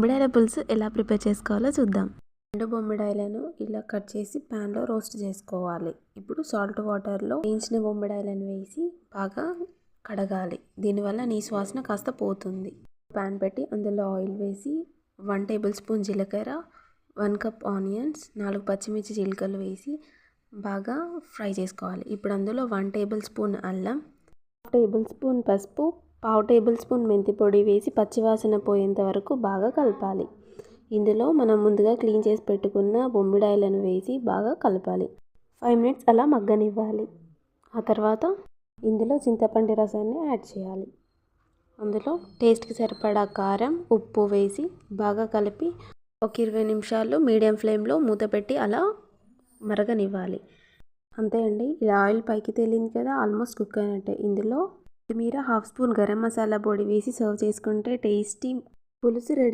బొమ్మిడాయల పులుసు ఎలా ప్రిపేర్ చేసుకోవాలో చూద్దాం. రెండు బొమ్మిడాయలను ఇలా కట్ చేసి ప్యాన్లో రోస్ట్ చేసుకోవాలి. ఇప్పుడు సాల్ట్ వాటర్లో వేయించిన బొమ్మిడాయలను వేసి బాగా కడగాలి. దీనివల్ల నీ వాసన కాస్త పోతుంది. ప్యాన్ పెట్టి అందులో ఆయిల్ వేసి వన్ టేబుల్ స్పూన్ జీలకర్ర వన్ కప్ ఆనియన్స్ నాలుగు పచ్చిమిర్చి జీలకర్రలు వేసి బాగా ఫ్రై చేసుకోవాలి. ఇప్పుడు అందులో వన్ టేబుల్ స్పూన్ అల్లం టేబుల్ స్పూన్ పసుపు పావు టేబుల్ స్పూన్ మెంతి పొడి వేసి పచ్చివాసన పోయేంత వరకు బాగా కలపాలి. ఇందులో మనం ముందుగా క్లీన్ చేసి పెట్టుకున్న బొమ్మిడాయలను వేసి బాగా కలపాలి. ఫైవ్ మినిట్స్ అలా మగ్గనివ్వాలి. ఆ తర్వాత ఇందులో చింతపండు రసాన్ని యాడ్ చేయాలి. అందులో టేస్ట్కి సరిపడా కారం ఉప్పు వేసి బాగా కలిపి ఒక ఇరవై నిమిషాలు మీడియం ఫ్లేమ్లో మూత పెట్టి అలా మరగనివ్వాలి. అంతే అండి. ఇలా ఆయిల్ పైకి తేలింది కదా ఆల్మోస్ట్ కుక్ అయినట్టే. ఇందులో కొత్తిమీర హాఫ్ స్పూన్ గరం మసాలా పొడి వేసి సర్వ్ చేసుకుంటే టేస్టీ పులుసు రెడీ